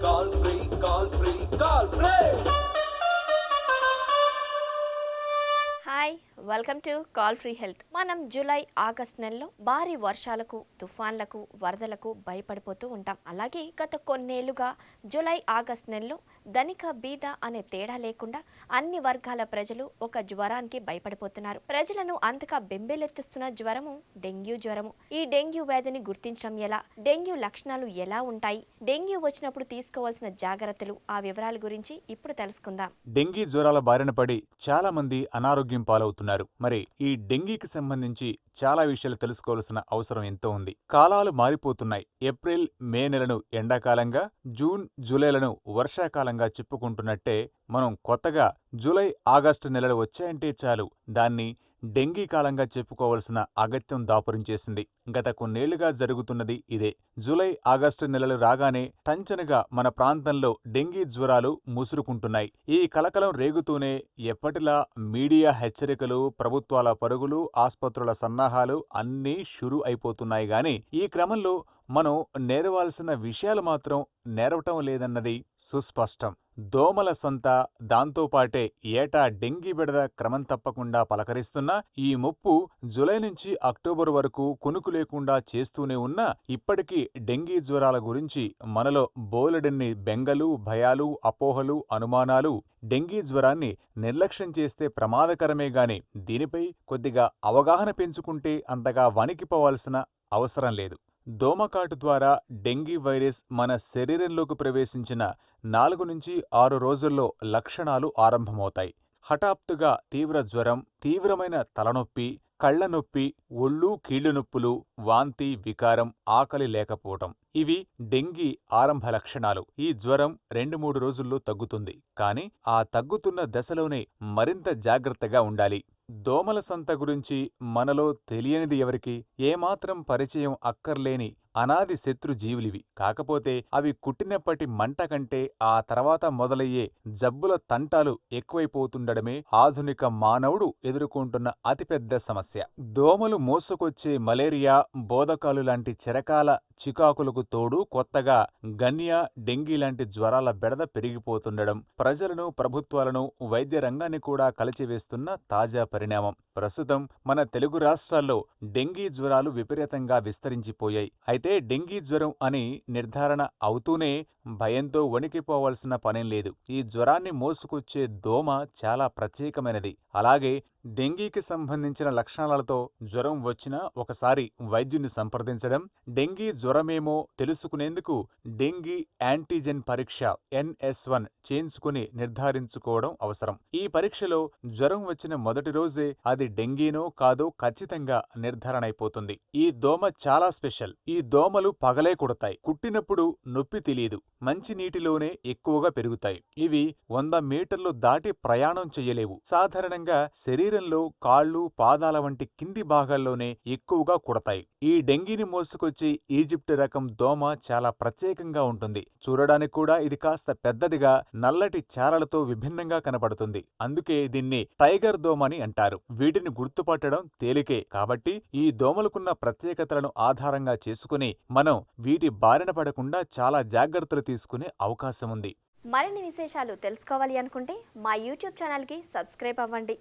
Call free, call free, call free. Hi welcome to call free health మనం July August నెలలో భారీ వర్షాలకు తుఫాన్లకు వరదలకు భయపడిపోతూ ఉంటాం. అలాగే గత కొన్నేళ్ళుగా జూలై ఆగస్ట్ నెలలో ధనిక బీద అనే తేడా లేకుండా అన్ని వర్గాల ప్రజలు ఒక జ్వరానికి భయపడిపోతున్నారు. ప్రజలను అంతగా బెంబేలెత్తిస్తున్న జ్వరము డెంగ్యూ జ్వరము. ఈ డెంగ్యూ వ్యాధిని గుర్తించడం ఎలా? డెంగ్యూ లక్షణాలు ఎలా ఉంటాయి? డెంగ్యూ వచ్చినప్పుడు తీసుకోవాల్సిన జాగ్రత్తలు ఆ వివరాల గురించి ఇప్పుడు తెలుసుకుందాం. డెంగ్యూ జ్వరాల బారిన పడి చాలా మంది అనారోగ్యం పాలవుతున్నారు. మరి ఈ డెంగీకి సంబంధించి చాలా విషయాలు తెలుసుకోవాల్సిన అవసరం ఎంతో ఉంది. కాలాలు మారిపోతున్నాయి. ఏప్రిల్ మే నెలను ఎండాకాలంగా జూన్ జూలైలను వర్షాకాలంగా చెప్పుకుంటున్నట్టే మనం కొత్తగా జూలై ఆగస్టు నెలలు వచ్చాయంటే చాలు. దాన్ని డెంగీ కాలంగా చెప్పుకోవాల్సిన అగత్యం దాపురించేసింది గత కొన్నేళ్ళుగా జరుగుతున్నది ఇదే. జూలై ఆగస్టు నెలలు రాగానే టంచనగా మన ప్రాంతంలో డెంగీ జ్వరాలు ముసురుకుంటున్నాయి. ఈ కలకలం రేగుతూనే ఎప్పటిలా మీడియా హెచ్చరికలు ప్రభుత్వాల పరుగులు ఆస్పత్రుల సన్నాహాలు అన్నీ షురు అయిపోతున్నాయి గాని ఈ క్రమంలో మనం నేరవాల్సిన విషయాలు మాత్రం నేరవటం లేదన్నది సుస్పష్టం. దోమల సొంత దాంతోపాటే ఏటా డెంగీ బెడద క్రమం తప్పకుండా పలకరిస్తున్న ఈ ముప్పు జులై నుంచి అక్టోబర్ వరకు కునుకు లేకుండా చేస్తూనే ఉన్నా ఇప్పటికీ డెంగీ జ్వరాల గురించి మనలో బోలెడన్ని బెంగలు భయాలు అపోహలు అనుమానాలు డెంగీ జ్వరాన్ని నిర్లక్ష్యం చేస్తే ప్రమాదకరమే గాని దీనిపై కొద్దిగా అవగాహన పెంచుకుంటే అంతగా వణికిపోవాల్సిన అవసరం లేదు. దోమకాటు ద్వారా డెంగీ వైరస్ మన శరీరంలోకి ప్రవేశించిన నాలుగు నుంచి ఆరు రోజుల్లో లక్షణాలు ఆరంభమవుతాయి. హఠాత్తుగా తీవ్ర జ్వరం తీవ్రమైన తలనొప్పి కళ్ళ నొప్పి ఒళ్ళు కీళ్ళు నొప్పులు వాంతి వికారం ఆకలి లేకపోవటం. ఇవి డెంగీ ఆరంభ లక్షణాలు. ఈ జ్వరం రెండు మూడు రోజుల్లో తగ్గుతుంది. కానీ ఆ తగ్గుతున్న దశలోనే మరింత జాగ్రత్తగా ఉండాలి. దోమల సంత గురించి మనలో తెలియనిది ఎవరికి ఏమాత్రం పరిచయం అక్కర్లేని అనాది శత్రు జీవులివి. కాకపోతే అవి కుట్టినప్పటి మంట కంటే ఆ తర్వాత మొదలయ్యే జబ్బుల తంటాలు ఎక్కువైపోతుండడమే ఆధునిక మానవుడు ఎదుర్కొంటున్న అతిపెద్ద సమస్య. దోమలు మోసుకొచ్చే మలేరియా బోధకాలు లాంటి చిరకాల చికాకులకు తోడు కొత్తగా గన్యా డెంగీ లాంటి జ్వరాల బెడద పెరిగిపోతుండడం ప్రజలను ప్రభుత్వాలను వైద్య రంగాన్ని కూడా కలిచివేస్తున్న తాజా పరిణామం. ప్రస్తుతం మన తెలుగు రాష్ట్రాల్లో డెంగీ జ్వరాలు విపరీతంగా విస్తరించిపోయాయి. అయితే డెంగీ జ్వరం అని నిర్ధారణ అవుతూనే భయంతో వణికిపోవలసిన పనేం లేదు. ఈ జ్వరాన్ని మోసుకొచ్చే దోమ చాలా ప్రత్యేకమైనది. అలాగే డెంగీకి సంబంధించిన లక్షణాలతో జ్వరం వచ్చినా ఒకసారి వైద్యుని సంప్రదించడం డెంగీ జ్వరమేమో తెలుసుకునేందుకు డెంగీ యాంటీజెన్ పరీక్ష ఎన్ఎస్ వన్ చేయించుకుని నిర్ధారించుకోవడం అవసరం. ఈ పరీక్షలో జ్వరం వచ్చిన మొదటి రోజే అది డెంగీనో కాదో ఖచ్చితంగా నిర్ధారణ అయిపోతుంది. ఈ దోమ చాలా స్పెషల్. ఈ దోమలు పగలే కుడతాయి. కుట్టినప్పుడు నొప్పి తెలియదు. మంచి నీటిలోనే ఎక్కువగా పెరుగుతాయి. ఇవి వంద మీటర్లు దాటి ప్రయాణం చెయ్యలేవు సాధారణంగా శరీరంలో కాళ్ళు పాదాల వంటి కింది భాగాల్లోనే ఎక్కువగా కుడతాయి. ఈ డెంగీని మోసుకొచ్చి ఈజిప్ట్ రకం దోమ చాలా ప్రత్యేకంగా ఉంటుంది. చూడడానికి కూడా ఇది కాస్త పెద్దదిగా నల్లటి చారలతో విభిన్నంగా కనపడుతుంది. అందుకే దీన్ని టైగర్ దోమ అని అంటారు. వీటిని గుర్తుపట్టడం తేలికే. కాబట్టి ఈ దోమలకున్న ప్రత్యేకతలను ఆధారంగా చేసుకుని మనం వీటి బారిన పడకుండా చాలా జాగ్రత్తలు తీసుకునే అవకాశం ఉంది. మరిన్ని విశేషాలు తెలుసుకోవాలి అనుకుంటే మా యూట్యూబ్ ఛానల్కి సబ్స్క్రైబ్ అవ్వండి.